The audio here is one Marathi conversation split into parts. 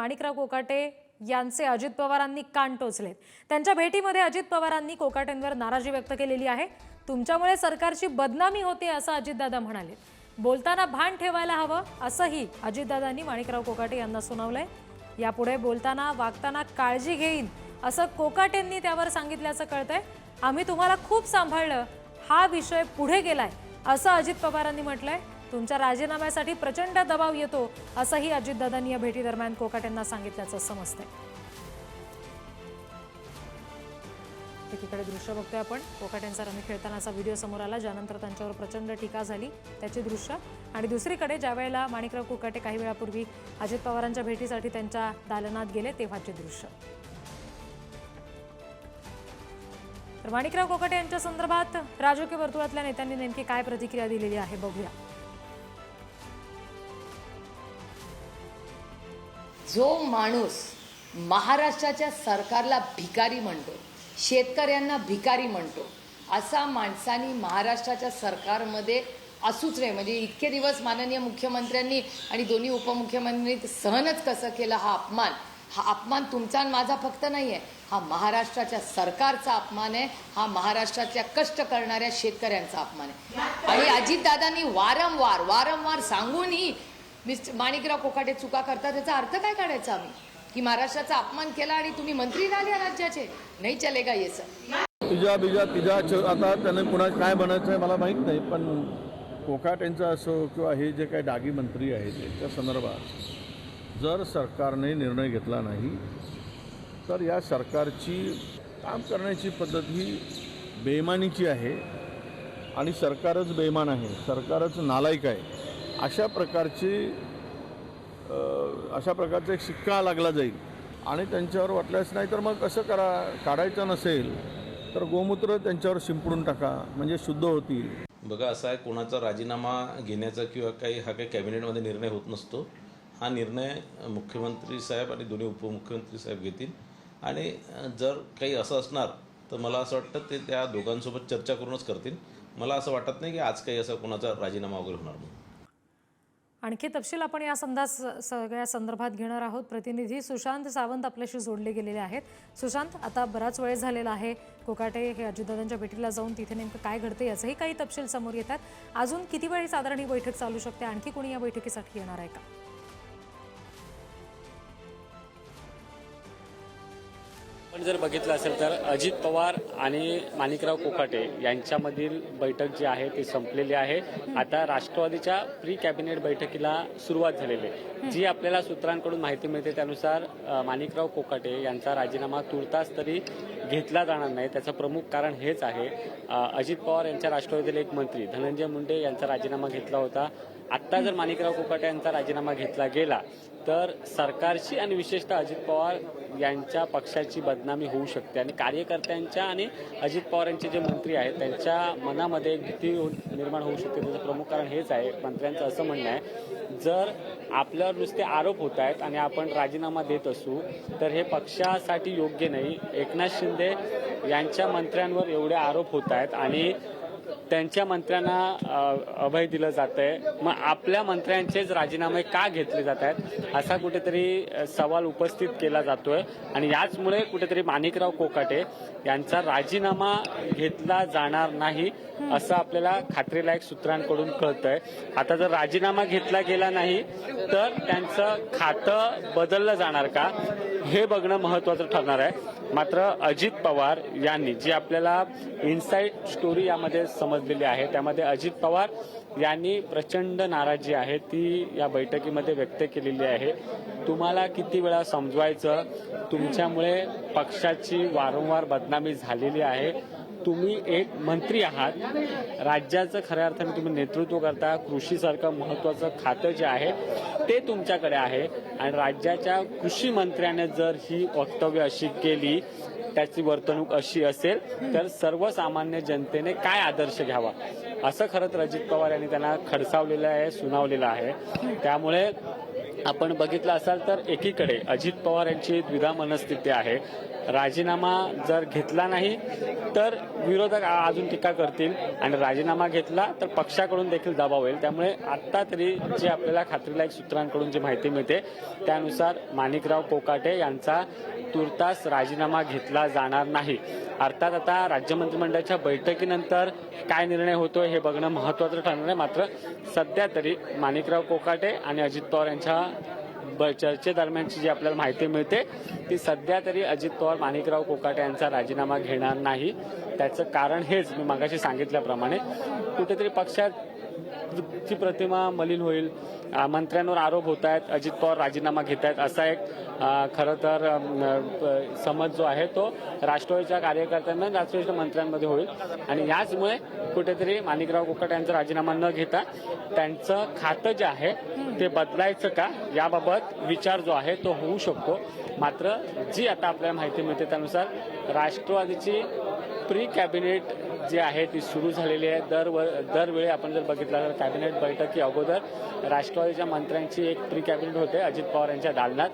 माणिकराव कोकाटे यांचे अजित पवारांनी कान टोचलेत. त्यांच्या भेटीमध्ये अजित पवारांनी कोकाटेंवर नाराजी व्यक्त केलेली आहे. तुमच्यामुळे सरकारची बदनामी होते असं अजितदादा म्हणाले. बोलताना भान ठेवायला हवं असंही अजितदादांनी माणिकराव कोकाटे यांना सुनावलंय. यापुढे बोलताना वागताना काळजी घेईन असं कोकाटेंनी त्यावर सांगितल्याचं कळतंय. आम्ही तुम्हाला खूप सांभाळलं हा विषय पुढे गेलाय असं अजित पवारांनी म्हटलंय. तुमच्या राजीनाम्यासाठी प्रचंड दबाव येतो असंही अजितदादांनी या भेटीदरम्यान कोकाटेंना सांगितल्याचं समजतंय. एकीकडे दृश्य बघतोय आपण. कोकाटेंचा रमी खेळतानाचा व्हिडिओ समोर आला ज्यानंतर त्यांच्यावर प्रचंड टीका झाली त्याची दृश्य. आणि दुसरीकडे ज्यावेळेला माणिकराव कोकाटे काही वेळापूर्वी अजित पवारांच्या भेटीसाठी त्यांच्या दालनात गेले तेव्हाचे दृश्य. तर माणिकराव कोकाटे यांच्या संदर्भात राजकीय वर्तुळातल्या नेत्यांनी नेमकी काय प्रतिक्रिया दिलेली आहे बघूया. जो माणूस महाराष्ट्राच्या सरकारला भिकारी म्हणतो शेतकऱ्यांना भिकारी म्हणतो असा माणसानी महाराष्ट्राच्या सरकारमध्ये असूच नाही म्हणजे इतके दिवस माननीय मुख्यमंत्र्यांनी आणि दोन्ही उपमुख्यमंत्र्यांनी सहनच कसं केलं हा अपमान? हा अपमान तुमचा आणि माझा फक्त नाही आहे हा महाराष्ट्राच्या सरकारचा अपमान आहे. हा महाराष्ट्राच्या कष्ट करणाऱ्या शेतकऱ्यांचा अपमान आहे. आणि अजितदादांनी वारंवार वारंवार सांगूनही मिस्टर माणिकराव कोकाटे चुका करतात त्याचा अर्थ काय काढायचा आम्ही? की महाराष्ट्राचा अपमान केला आणि तुम्ही मंत्री झाले राज्याचे? नाही चलेगा ये सर तिजा बिजा तिजा आता त्यांना पुन्हा काय बनायचं आहे मला माहीत नाही पण कोकाट यांचं असो किंवा हे जे काही डागी मंत्री आहेत त्यांच्या संदर्भात जर सरकारने निर्णय घेतला नाही तर या सरकारची काम करण्याची पद्धत ही बेमानीची आहे. आणि सरकारच बेमान आहे सरकारच नालायक आहे. अशा प्रकारची अशा प्रकारचा एक शिक्का लागला जाईल. आणि त्यांच्यावर वाटल्यास नाही तर मग कसं करा काढायचं नसेल तर गोमूत्र त्यांच्यावर शिंपडून टाका म्हणजे शुद्ध होतील. बघा असा आहे कोणाचा राजीनामा घेण्याचा किंवा काही हा काही कॅबिनेटमध्ये निर्णय होत नसतो. हा निर्णय मुख्यमंत्री साहेब आणि दोन्ही उपमुख्यमंत्री साहेब घेतील. आणि जर काही असं असणार तर मला असं वाटतं ते त्या दोघांसोबत चर्चा करूनच करतील. मला असं वाटत नाही की आज काही असं कोणाचा राजीनामा वगैरे होणार म्हणून. आणखी तपशील आपण या संदास सगळ्या संदर्भात घेणार आहोत. प्रतिनिधी सुशांत सावंत आपल्याशी जोडले गेलेले आहेत. सुशांत आता बराच वेळ झालेला आहे. कोकाटे हे अजितदादांच्या भेटीला जाऊन तिथे नेमकं काय घडते याचंही काही तपशील समोर येतात. अजून किती वेळ साधारण ही बैठक चालू शकते? आणखी कोणी या बैठकीसाठी येणार आहे का? आपण जर बघितलं असेल तर अजित पवार आणि माणिकराव कोकाटे यांच्यामधील बैठक जी आहे ती संपलेली आहे. आता राष्ट्रवादीच्या प्री कॅबिनेट बैठकीला सुरुवात झालेली आहे. जी आपल्याला सूत्रांकडून माहिती मिळते त्यानुसार माणिकराव कोकाटे यांचा राजीनामा तुर्तास तरी घेतला जाणार नाही. त्याचं प्रमुख कारण हेच आहे अजित पवार यांच्या राष्ट्रवादीतील एक मंत्री धनंजय मुंडे यांचा राजीनामा घेतला होता. आत्ता जर माणिकराव कोकाटे यांचा राजीनामा घेतला गेला तर सरकारची आणि विशेषतः अजित पवार यांच्या पक्षाची बदनामी होऊ शकते. आणि कार्यकर्त्यांच्या आणि अजित पवार यांचे जे मंत्री आहेत त्यांच्या मनामध्ये एक भीती हो- निर्माण होऊ शकते. त्याचं प्रमुख कारण हेच आहे मंत्र्यांचं असं म्हणणं आहे जर आपल्यावर नुसते आरोप होत आहेत आणि आपण राजीनामा देत असू तर हे पक्षासाठी योग्य नाही. एकनाथ शिंदे यांच्या मंत्र्यांवर एवढे आरोप होत आहेत आणि त्यांच्या मंत्र्यांना अभय दिलं जात आहे मग आपल्या मंत्र्यांचेच राजीनामे का घेतले जात आहेत असा कुठेतरी सवाल उपस्थित केला जातोय. आणि याचमुळे कुठेतरी माणिकराव कोकाटे यांचा राजीनामा घेतला जाणार नाही असं आपल्याला खात्रीलायक सूत्रांकडून कळतंय. आता जर राजीनामा घेतला गेला नाही तर त्यांचं खातं बदललं जाणार का? हे बघणं महत्वाचं ठरणार आहे. मात्र अजित पवार यांनी जी आपल्याला इनसाईड स्टोरी यामध्ये समजलेली आहे त्यामध्ये अजित पवार यांनी प्रचंड नाराजी आहे ती या बैठकीमध्ये व्यक्त केलेली आहे. तुम्हाला किती वेळा समजवायचं? तुमच्यामुळे पक्षाची वारंवार बदनामी झालेली आहे. तुम्ही एक मंत्री आहात. राज्याचं खऱ्या अर्थाने तुम्ही नेतृत्व करता कृषीसारखं महत्वाचं खातं जे आहे ते तुमच्याकडे आहे. आणि राज्याच्या कृषी मंत्र्याने जर ही वक्तव्य अशी केली त्याची वर्तणूक अशी असेल तर सर्वसामान्य जनतेने काय आदर्श घ्यावा? असं खरं तर अजित पवार यांनी त्यांना खडसावलेलं आहे सुनावलेलं आहे. त्यामुळे आपण बघितलं असाल तर एकीकडे अजित पवार यांची द्विधा मनस्थिती आहे. राजीनामा जर घेतला नाही तर विरोधक अजून टीका करतील. आणि राजीनामा घेतला तर पक्षाकडून देखील दबाव होईल त्यामुळे आत्ता तरी जे आपल्याला खात्रीलायक सूत्रांकडून जी माहिती मिळते त्यानुसार माणिकराव कोकाटे यांचा तुर्तास राजीनामा घेतला जाणार नाही. अर्थात आता राज्य मंत्रिमंडळाच्या बैठकीनंतर काय निर्णय होतोय हे बघणं महत्वाचं ठरणार आहे. मात्र सध्या तरी माणिकराव कोकाटे आणि अजित पवार यांच्या ब- चर्चेदरम्यानची जी आपल्याला माहिती मिळते ती सध्या तरी अजित पवार माणिकराव कोकाटे यांचा राजीनामा घेणार नाही. त्याचं कारण हेच मी मागाशी सांगितल्याप्रमाणे कुठेतरी पक्षात ची प्रतिमा मलिन होईल. मंत्र्यांवर आरोप होत आहेत. अजित पवार राजीनामा घेत आहेत. असा एक खरं तर समज जो आहे तो राष्ट्रवादीच्या कार्यकर्त्यांना राष्ट्रवादीच्या मंत्र्यांमध्ये होईल. आणि याचमुळे कुठेतरी माणिकराव कुकट यांचा राजीनामा न घेता त्यांचं खातं जे आहे ते बदलायचं का याबाबत विचार जो आहे तो होऊ शकतो. मात्र जी आता आपल्याला माहिती मिळते त्यानुसार राष्ट्रवादीची प्री कॅबिनेट जी आहे ती सुरू झालेली आहे. दर दरवेळी आपण जर बघितलं तर कॅबिनेट बैठकी अगोदर राष्ट्रवादीच्या मंत्र्यांची एक प्री कॅबिनेट होते अजित पवार यांच्या दालनात.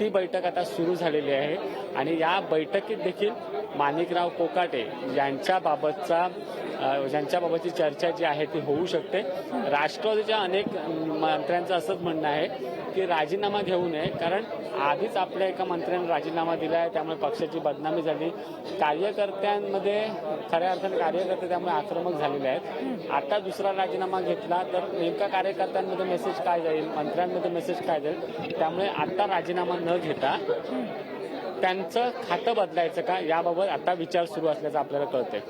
ती बैठक आता सुरू झालेली आहे. आणि या बैठकीत देखील माणिकराव कोकाटे यांच्याबाबतचा अ, ज्यांच्याबाबतची चर्चा जी आहे ती होऊ शकते. राष्ट्रवादीच्या अनेक मंत्र्यांचं असंच म्हणणं आहे की राजीनामा घेऊ नये कारण आधीच आपल्या एका मंत्र्याने राजीनामा दिला आहे त्यामुळे पक्षाची बदनामी झाली. कार्यकर्त्यांमध्ये खऱ्या अर्थाने कार्यकर्ते त्यामुळे आक्रमक झालेले आहेत. आता दुसरा राजीनामा घेतला तर नेमका कार्यकर्त्यांमध्ये मेसेज काय जाईल मंत्र्यांमध्ये मेसेज काय जाईल त्यामुळे आता राजीनामा न घेता त्यांचं खातं बदलायचं का? याबाबत आता विचार सुरू असल्याचं आपल्याला कळतंय.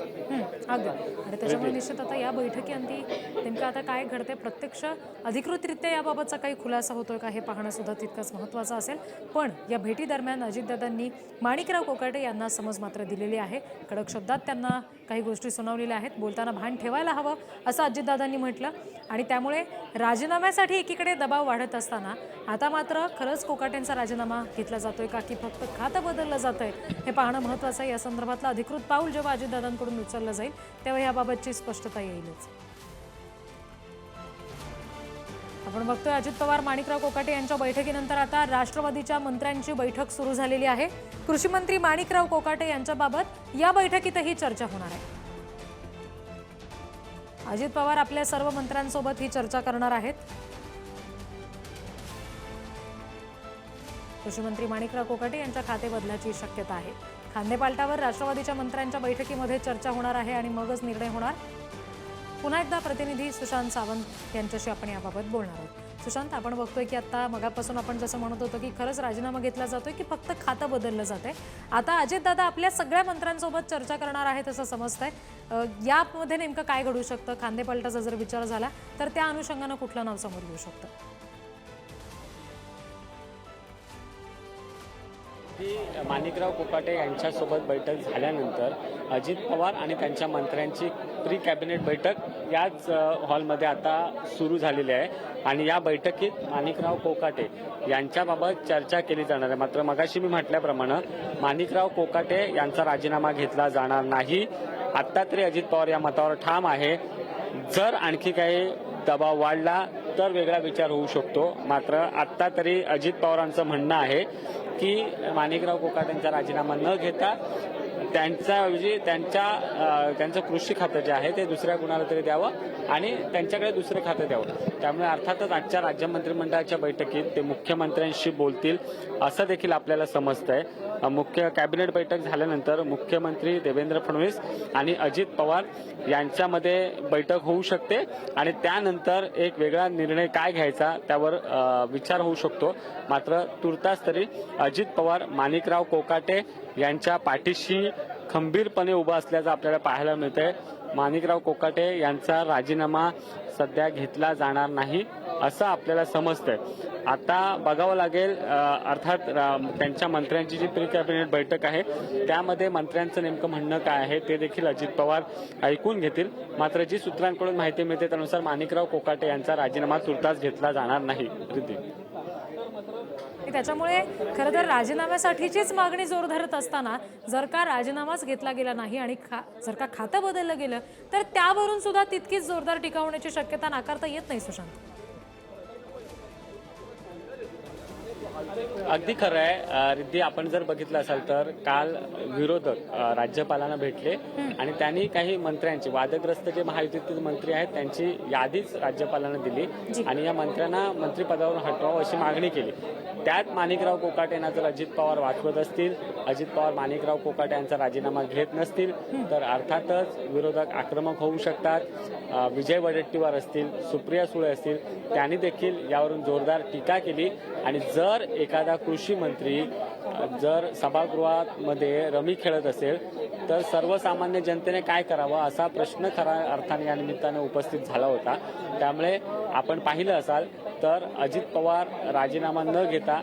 अगदी आणि त्याच्यामुळे निश्चित आता या बैठकीअंती नेमकं आता काय घडते प्रत्यक्ष अधिकृतरित्या याबाबतचा काही खुलासा होतोय का? हे पाहणं सुद्धा तितकंच महत्त्वाचं असेल. पण या भेटीदरम्यान अजितदादांनी माणिकराव कोकाटे यांना समज मात्र दिलेली आहे. कडक शब्दात त्यांना काही गोष्टी सुनावलेल्या आहेत. बोलताना भान ठेवायला हवं असं अजितदादांनी म्हटलं. आणि त्यामुळे राजीनाम्यासाठी एकीकडे दबाव वाढत असताना आता मात्र खरंच कोकाटेंचा राजीनामा घेतला जातोय का की फक्त खातं बदललं जातंय हे पाहणं महत्त्वाचं आहे. या संदर्भातलं अधिकृत पाऊल जेव्हा अजितदादांकडून उचललं जाईल तेव्हा याबाबतची स्पष्टता येईलच. आपण बघतोय अजित पवार माणिकराव कोकाटे यांच्या बैठकीनंतर आता राष्ट्रवादीच्या मंत्र्यांची बैठक सुरू झालेली आहे. कृषी मंत्री माणिकराव कोकाटे यांच्याबाबत या बैठकीतही चर्चा होणार आहे. अजित पवार आपल्या सर्व मंत्र्यांसोबत ही चर्चा करणार आहेत. कृषी मंत्री माणिकराव कोकाटे यांच्या खाते बदलाची शक्यता आहे. खांदेपालटावर राष्ट्रवादीच्या मंत्र्यांच्या बैठकीमध्ये चर्चा होणार आहे आणि मगच निर्णय होणार. पुन्हा एकदा प्रतिनिधी सुशांत सावंत यांच्याशी आपण याबाबत बोलणार आहोत. सुशांत आपण बघतोय की आता मगापासून आपण जसं म्हणत होतो की खरंच राजीनामा घेतला जातोय की फक्त खातं बदललं जातंय. आता अजितदादा आपल्या सगळ्या मंत्र्यांसोबत चर्चा करणार आहेत असं समजतंय. आहे यामध्ये नेमकं काय घडू शकतं? खांदेपलटाचा जर विचार झाला तर त्या अनुषंगानं कुठलं नाव समोर येऊ शकतं? की माणिकराव कोकाटे यांच्यासोबत बैठक झाल्यानंतर अजित पवार आणि त्यांच्या मंत्र्यांची प्री कॅबिनेट बैठक याच हॉलमध्ये आता सुरू झालेली आहे. आणि या बैठकीत माणिकराव कोकाटे यांच्याबाबत चर्चा केली जाणार आहे. मात्र मगाशी मी म्हटल्याप्रमाणे माणिकराव कोकाटे यांचा राजीनामा घेतला जाणार नाही. आत्ता तरी अजित पवार या मतावर ठाम आहे. जर आणखी काही दबाव वाढला तर वेगळा विचार होऊ शकतो. मात्र आत्ता तरी अजित पवारांचं म्हणणं आहे की माणिकराव कोकाटेंचा राजीनामा न घेता त्यांच्याऐवजी त्यांच्या त्यांचं कृषी खातं जे आहे ते दुसऱ्या कुणाला तरी द्यावं आणि त्यांच्याकडे दुसरं खातं द्यावं. त्यामुळे अर्थातच आजच्या राज्य मंत्रिमंडळाच्या बैठकीत ते मुख्यमंत्र्यांशी बोलतील असं देखील आपल्याला समजतंय. मुख्य कॅबिनेट बैठक झाल्यानंतर मुख्यमंत्री देवेंद्र फडणवीस आणि अजित पवार यांच्यामध्ये बैठक होऊ शकते आणि त्यानंतर एक वेगळा निर्णय काय घ्यायचा त्यावर विचार होऊ शकतो. मात्र तुर्तास तरी अजित पवार माणिकराव कोकाटे यांच्या पाठीशी खंबीरपणे उभा असल्याचं आपल्याला पाहायला मिळतंय. माणिकराव कोकाटे यांचा राजीनामा सध्या घेतला जाणार नाही असं आपल्याला समजतंय. आता बघावं लागेल अर्थात त्यांच्या मंत्र्यांची जी प्री कॅबिनेट बैठक आहे त्यामध्ये मंत्र्यांचं नेमकं म्हणणं काय आहे ते देखील अजित पवार ऐकून घेतील. मात्र जी सूत्रांकडून माहिती मिळते त्यानुसार माणिकराव कोकाटे यांचा राजीनामा तुर्तास घेतला जाणार नाही. प्रीती की त्याच्यामुळे खरं तर राजीनाम्यासाठीचीच मागणी जोर धरत असताना जर का राजीनामाच घेतला गेला नाही आणि खा जर का खातं बदललं गेलं तर त्यावरून सुद्धा तितकीच जोरदार टीका होण्याची शक्यता नाकारता येत नाही सुशांत. अगदी खरं आहे. रिद्धी आपण जर बघितलं असाल तर काल विरोधक राज्यपालांना भेटले आणि त्यांनी काही मंत्र्यांची वादग्रस्त जे महायुतीतील मंत्री आहेत त्यांची यादीच राज्यपालांना दिली आणि या मंत्र्यांना मंत्रिपदावरून हटवावं अशी मागणी केली. त्यात माणिकराव कोकाटे यांना जर अजित पवार वाचवत असतील अजित पवार माणिकराव कोकाटे यांचा राजीनामा घेत नसतील तर अर्थातच विरोधक आक्रमक होऊ शकतात. विजय वडेट्टीवार असतील सुप्रिया सुळे असतील त्यांनी देखील यावरून जोरदार टीका केली. आणि जर एखादा कृषी मंत्री जर सभागृहामध्ये रमी खेळत असेल तर सर्वसामान्य जनतेने काय करावं असा प्रश्न खरा अर्थाने या निमित्ताने उपस्थित झाला होता. त्यामुळे आपण पाहिलं असाल तर अजित पवार राजीनामा न घेता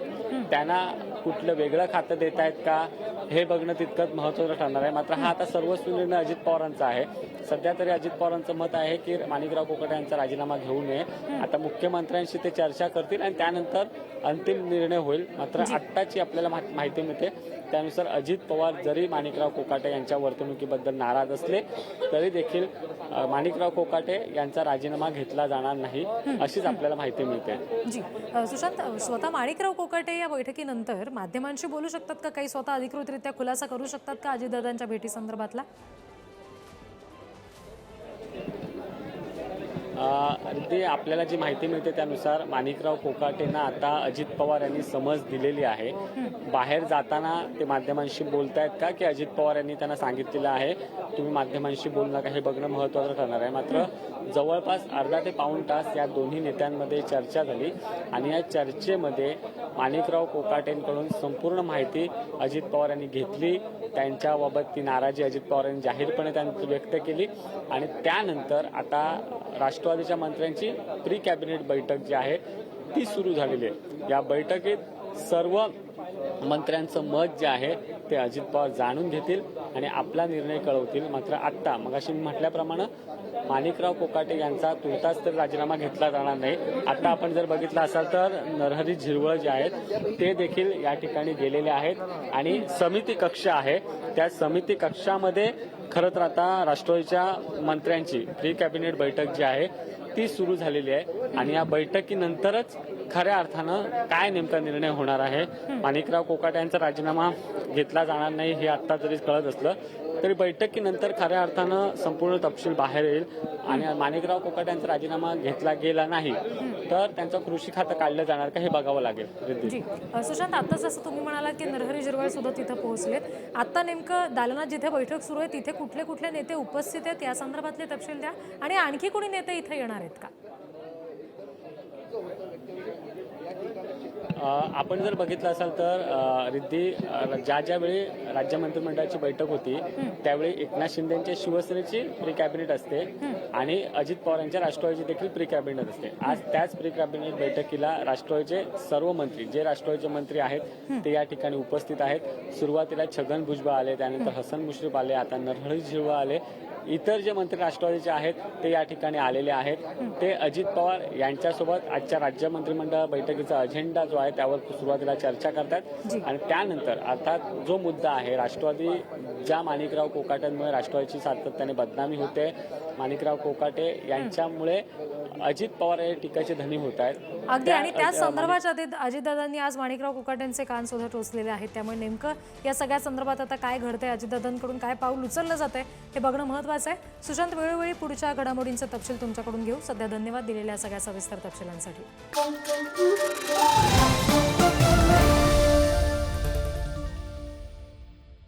त्यांना कुठलं वेगळं खातं देत आहेत का? हे बघणं तितकंच महत्त्वाचं ठरणार आहे. मात्र हा आता सर्वस्वी निर्णय अजित पवारांचा आहे. सध्या तरी अजित पवारांचं मत आहे की माणिकराव कोकटे यांचा राजीनामा घेऊ नये. आता मुख्यमंत्र्यांशी ते चर्चा करतील आणि त्यानंतर अंतिम निर्णय होईल. मात्र आत्ताची आपल्याला माहिती मिळते त्यानुसार अजित पवार जरी माणिकराव कोकाटे यांच्या वर्तणुकीबद्दल नाराज असले तरी देखील माणिकराव कोकाटे यांचा राजीनामा घेतला जाणार नाही अशीच आपल्याला माहिती मिळते. जी. सुशांत स्वतः माणिकराव कोकाटे या बैठकीनंतर माध्यमांशी बोलू शकतात का? काही स्वतः अधिकृतरित्या खुलासा करू शकतात का अजितदादांच्या भेटी संदर्भातला ते आपल्याला जी माहिती मिळते त्यानुसार माणिकराव कोकाटेंना आता अजित पवार यांनी समज दिलेली आहे. बाहेर जाताना ते माध्यमांशी बोलतायत का की अजित पवार यांनी त्यांना सांगितलेलं आहे तुम्ही माध्यमांशी बोलू नका हे बघणं महत्वाचं ठरणार आहे. मात्र जवळपास अर्धा ते पाऊण तास या दोन्ही नेत्यांमध्ये चर्चा झाली आणि या चर्चेमध्ये माणिकराव कोकाटेंकडून संपूर्ण माहिती अजित पवार यांनी घेतली. त्यांच्याबाबत ती नाराजी अजित पवार यांनी जाहीरपणे त्यांनी व्यक्त केली. आणि त्यानंतर आता राष्ट्रवादीच्या मंत्र्यांची प्री कॅबिनेट बैठक जी आहे ती सुरू झालेली आहे. या बैठकीत सर्व मंत्र्यांचं मत जे आहे ते अजित पवार जाणून घेतील आणि आपला निर्णय कळवतील. मात्र आत्ता मग अशी म्हटल्याप्रमाणे माणिकराव कोकाटे यांचा तुर्तास तर राजीनामा घेतला जाणार नाही. आता आपण जर बघितलं असाल तर नरहरी झिरवळ जे आहेत ते देखील या ठिकाणी गेलेले आहेत आणि समिती कक्ष आहे. त्या समिती कक्षामध्ये खरं तर आता राष्ट्रवादीच्या मंत्र्यांची प्री कॅबिनेट बैठक जी आहे ती सुरू झालेली आहे आणि या बैठकीनंतरच खऱ्या अर्थानं काय नेमका निर्णय होणार आहे? माणिकराव कोकाटे यांचा राजीनामा घेतला जाणार नाही हे आत्ता जरी कळत असलं तरी बैठकीनंतर खऱ्या अर्थानं संपूर्ण तपशील बाहेर येईल. आणि माणिकराव कोकाट यांचा राजीनामा घेतला गेला नाही तर त्यांचं कृषी खातं काढलं जाणार का हे बघावं लागेल. जी. सुशांत आता जसं तुम्ही म्हणालात की नरहरी जिरवाळ सुद्धा तिथं पोहोचलेत. आता नेमकं दालनात जिथे बैठक सुरू आहे तिथे कुठले कुठले नेते उपस्थित आहेत? या संदर्भातले तपशील द्या. आणि आणखी कोणी नेते इथे येणार आहेत का? आपण जर बघितलं असाल तर रिद्धी ज्या ज्या वेळी राज्य मंत्रिमंडळाची बैठक होती त्यावेळी एकनाथ शिंदेच्या शिवसेनेची प्री कॅबिनेट असते आणि अजित पवार यांच्या राष्ट्रवादीची देखील प्री कॅबिनेट असते. आज त्याच प्री कॅबिनेट बैठकीला राष्ट्रवादीचे सर्व मंत्री जे राष्ट्रवादीचे मंत्री आहेत ते या ठिकाणी उपस्थित आहेत. सुरुवातीला छगन भुजबळ आले त्यानंतर हसन मुश्रीफ आले आता नरहरी झिरवळ आले. इतर जे मंत्री राष्ट्रवादीचे आहेत ते या ठिकाणी आलेले आहेत. ते अजित पवार यांच्यासोबत आजच्या राज्य मंत्रिमंडळ बैठकीचा अजेंडा जो आहे त्यावर सुरुवातीला चर्चा करतात. आणि त्यानंतर अर्थात जो मुद्दा आहे राष्ट्रवादी ज्या माणिकराव कोकाट्यांमुळे राष्ट्रवादीची सातत्याने बदनामी होते माणिकराव कोकाटे यांच्यामुळे अजित पवार हे टीकाचे धनी होत आहेत. अगदी आणि त्या संदर्भात अजित अजितदादांनी आज माणिकराव कोकाटेंचे कान सुद्धा टोचलेले आहेत. त्यामुळे नेमकं या सगळ्या संदर्भात आता काय घडतंय अजितदादांकडून काय पाऊल उचललं जातंय हे बघणं महत्वाचं आहे. सुशांत वेळोवेळी पुढच्या घडामोडींचा तपशील तुमच्याकडून घेऊ. सध्या धन्यवाद दिलेल्या सगळ्या सविस्तर तपशिलांसाठी.